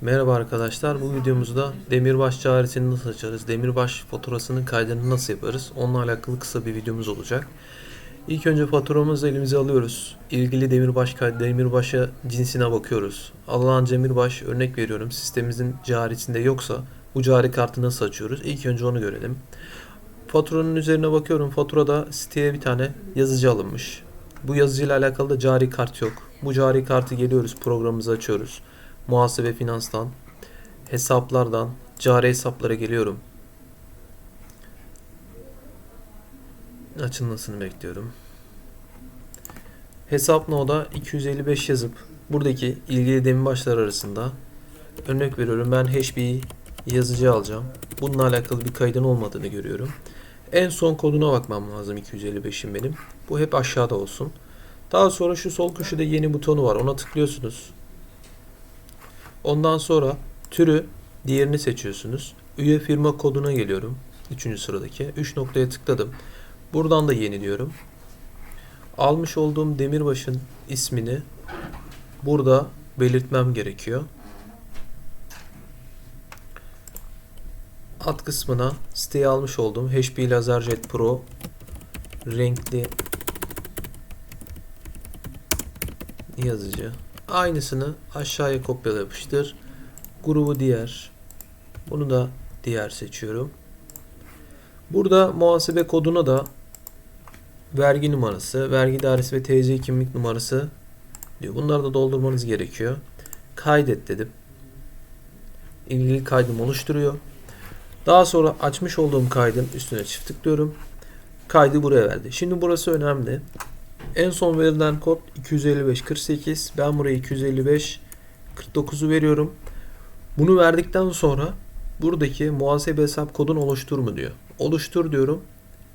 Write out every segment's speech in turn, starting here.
Merhaba arkadaşlar. Bu videomuzda demirbaş çaresini nasıl açarız? Demirbaş faturasının kaydını nasıl yaparız? Onunla alakalı kısa bir videomuz olacak. İlk önce faturamızı elimize alıyoruz. İlgili demirbaş kaydı, demirbaşa cinsine bakıyoruz. Alınan demirbaş örnek veriyorum. Sistemimizin carisinde yoksa bu cari kartı nasıl açıyoruz? İlk önce onu görelim. Faturanın üzerine bakıyorum. Faturada siteye bir tane yazıcı alınmış. Bu yazıcıyla alakalı da cari kart yok. Bu cari kartı geliyoruz, programımızı açıyoruz. Muhasebe finanstan, hesaplardan, cari hesaplara geliyorum. Açılmasını bekliyorum. Hesap noda 255 yazıp buradaki ilgili demirbaşlar arasında örnek veriyorum ben HB yazıcı alacağım. Bununla alakalı bir kaydın olmadığını görüyorum. En son koduna bakmam lazım 255'in benim. Bu hep aşağıda olsun. Daha sonra şu sol köşede yeni butonu var. Ona tıklıyorsunuz. Ondan sonra türü diğerini seçiyorsunuz. Üye firma koduna geliyorum. Üçüncü sıradaki. 3 noktaya tıkladım. Buradan da yeni diyorum. Almış olduğum demirbaşın ismini burada belirtmem gerekiyor. Alt kısmına siteye almış olduğum HP LaserJet Pro renkli yazıcı. Aynısını aşağıya kopyala yapıştır. Grubu diğer. Bunu da diğer seçiyorum. Burada muhasebe koduna da vergi numarası, vergi dairesi ve TC kimlik numarası diyor. Bunları da doldurmanız gerekiyor. Kaydet dedim. İlgili kaydım oluşturuyor. Daha sonra açmış olduğum kaydın üstüne çift tıklıyorum. Kaydı buraya verdi. Şimdi burası önemli. En son verilen kod 255.48. Ben buraya 255.49'u veriyorum. Bunu verdikten sonra buradaki muhasebe hesap kodunu oluştur mu diyor. Oluştur diyorum.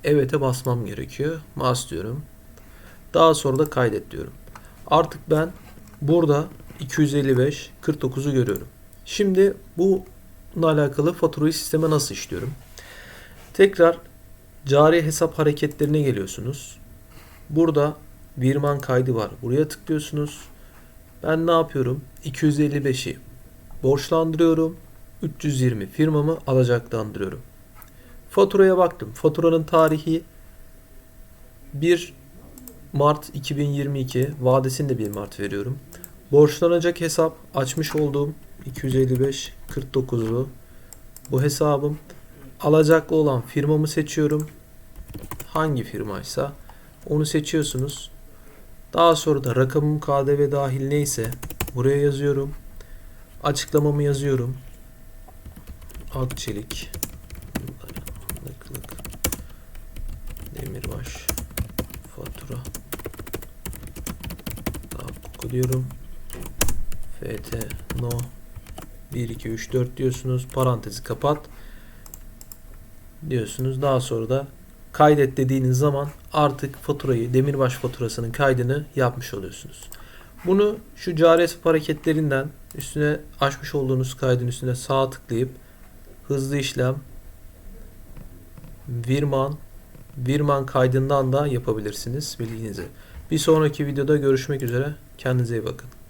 Evet'e basmam gerekiyor. Bas diyorum. Daha sonra da kaydet diyorum. Artık ben burada 255.49'u görüyorum. Şimdi bununla alakalı faturayı sisteme nasıl işliyorum? Tekrar cari hesap hareketlerine geliyorsunuz. Burada Birman kaydı var. Buraya tıklıyorsunuz. Ben ne yapıyorum? 255'i borçlandırıyorum. 320 firmamı alacaklandırıyorum. Faturaya baktım. Faturanın tarihi 1 Mart 2022. Vadesini de 1 Mart veriyorum. Borçlanacak hesap açmış olduğum 255 49'u bu hesabım. Alacaklı olan firmamı seçiyorum. Hangi firmaysa onu seçiyorsunuz. Daha sonra da rakamım KDV dahil neyse buraya yazıyorum. Açıklamamı yazıyorum. Akçelik Demirbaş Fatura Tahakkuk diyorum. FT No 1 2 3 4 diyorsunuz. Parantezi kapat diyorsunuz. Daha sonra da kaydet dediğiniz zaman artık faturayı, demirbaş faturasının kaydını yapmış oluyorsunuz. Bunu şu cari hesap hareketlerinden üstüne açmış olduğunuz kaydın üstüne sağ tıklayıp hızlı işlem Virman Virman kaydından da yapabilirsiniz bilginize. Bir sonraki videoda görüşmek üzere. Kendinize iyi bakın.